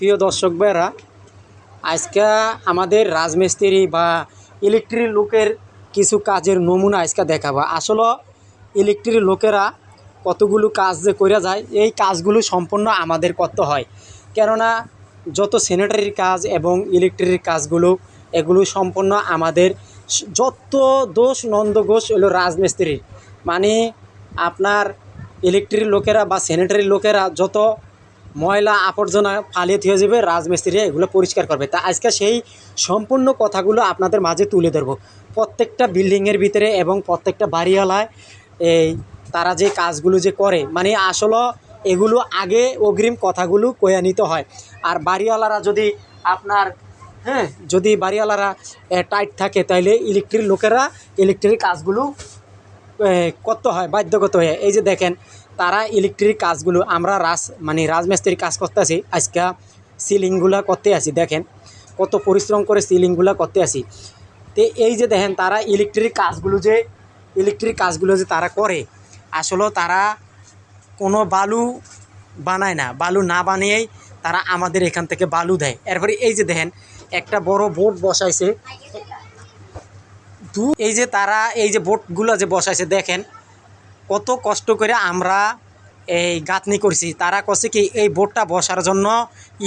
প্রিয় দর্শক ভাইরা আজকে আমাদের রাজমিস্ত্রি বা ইলেকট্রিক লোকের কিছু কাজের নমুনা আজকে দেখাবো। আসলে ইলেকট্রিক লোকেরা কতগুলো কাজ যে করে যায়, এই কাজগুলো সম্পূর্ণ আমাদের করতে হয়। কেননা যত স্যানিটারির কাজ এবং ইলেকট্রিক কাজগুলো, এগুলো সম্পূর্ণ আমাদের যত দোষ, নন্দ ঘোষ হলো রাজমিস্ত্রির। মানে আপনার ইলেকট্রিক লোকেরা বা স্যানিটারি লোকেরা যত ময়লা আবর্জনা ফালিয়ে দিয়ে যাবে, রাজমিস্ত্রি এগুলো পরিষ্কার করবে। তা আজকে সেই সম্পূর্ণ কথাগুলো আপনাদের মাঝে তুলে ধরবো। প্রত্যেকটা বিল্ডিংয়ের ভিতরে এবং প্রত্যেকটা বাড়িওয়ালায় এই তারা যে কাজগুলো যে করে মানে আসলে এগুলো আগে অগ্রিম কথাগুলো কয়ে নিতে হয়। আর বাড়িওয়ালারা যদি আপনার হ্যাঁ যদি বাড়িওয়ালারা টাইট থাকে তাহলে ইলেকট্রিক লোকেরা ইলেকট্রিক কাজগুলো করতে হয়, বাধ্যগত হয়ে। এই যে দেখেন তারা ইলেকট্রিক কাজগুলো, আমরা রাজ মানে রাজমিস্ত্রির কাজ করতে করতেছি, আজকে সিলিংগুলা করতে আসি দেখেন, কত পরিশ্রম করে সিলিংগুলা করতে আসি তো এই যে দেখেন, তারা ইলেকট্রিক কাজগুলো যে ইলেকট্রিক কাজগুলো যে তারা করে, আসলে তারা কোনো বালু বানায় না, বালু না বানিয়েই তারা আমাদের এখান থেকে বালু দেয়। এরপরে এই যে দেখেন, একটা বড় বোর্ড বসাইছে। দু এই যে তারা, এই যে বোটগুলো যে বসাইছে, দেখেন কত কষ্ট করে আমরা এই গাঁথনি করছি। তারা করছে কি, এই বোটটা বসার জন্য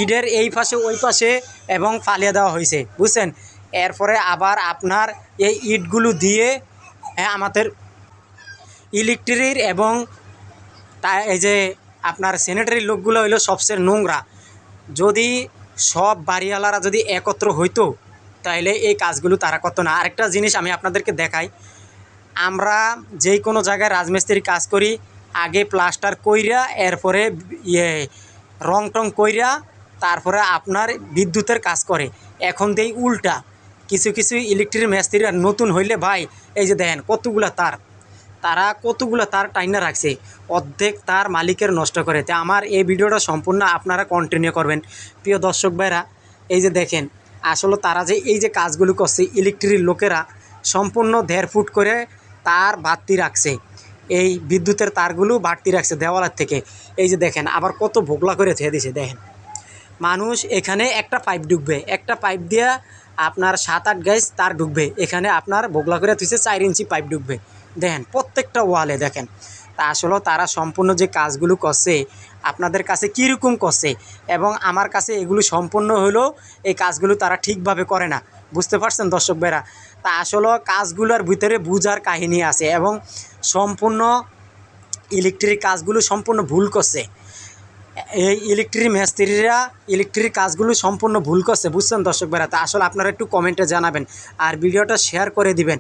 ইটের এই পাশে, ওই পাশে এবং ফালিয়ে দেওয়া হয়েছে বুঝছেন? এরপরে আবার আপনার এই ইটগুলো দিয়ে হ্যাঁ আমাদের ইলেকট্রিক এবং তা, এই যে আপনার স্যানিটারি লোকগুলো হইল সবচেয়ে নোংরা। যদি সব বাড়িওয়ালারা যদি একত্র হইতো তাহলে এই কাজগুলো তারা করতো না। আরেকটা জিনিস আমি আপনাদেরকে দেখাই আমরা যেই কোনো জায়গায় রাজমিস্ত্রি কাজ করি, আগে প্লাস্টার কইরা, এরপরে ইয়ে রং টং কইরা, তারপরে আপনার বিদ্যুতের কাজ করে। এখন দেই উল্টা। কিছু কিছু ইলেকট্রিক মিস্ত্রি আর নতুন হইলে, ভাই, এই যে দেখেন কতগুলা তার। তারা কতগুলো তার টাইনা রাখছে। অর্ধেক তার মালিকের নষ্ট করে। তো আমার এই ভিডিওটা সম্পূর্ণ আপনারা কন্টিনিউ করবেন। প্রিয় দর্শক ভাইরা, এই যে দেখেন, আসলে তারা যে এই যে কাজগুলো করছে, ইলেকট্রিক লোকেরা সম্পূর্ণ দেড় ফুট করে তার বাড়তি রাখছে। এই বিদ্যুতের তারগুলো বাড়তি রাখছে দেওয়ালের থেকে। এই যে দেখেন, আবার কত ভোগলা করে থুয়ে দিছে, দেখেন। মানুষ এখানে একটা পাইপ ঢুকবে একটা পাইপ দিয়ে আপনার সাত আট গাইজ তার ঢুকবে এখানে আপনার বোগলা করে তুইছে চার ইঞ্চি পাইপ ঢুকবে দেখেন, প্রত্যেকটা ওয়ালে দেখেন। তা আসলে তারা সম্পূর্ণ যে কাজগুলো করছে, আপনাদের কাছে কীরকম করছে এবং আমার কাছে এগুলো সম্পূর্ণ হলেও এই কাজগুলো তারা ঠিকভাবে করে না। বুঝতে পারছেন দর্শক ভাইরা? তা আসলে কাজগুলোর ভিতরে বুঝার কাহিনী আছে এবং সম্পূর্ণ ইলেকট্রিক কাজগুলো সম্পূর্ণ ভুল করছে। এই ইলেকট্রিক মিস্ত্রিরা ইলেকট্রিক কাজগুলো সম্পূর্ণ ভুল করছে, বুঝছেন দর্শক ভাইরা? তা আসলে আপনারা একটু কমেন্টে জানাবেন আর ভিডিওটা শেয়ার করে দিবেন।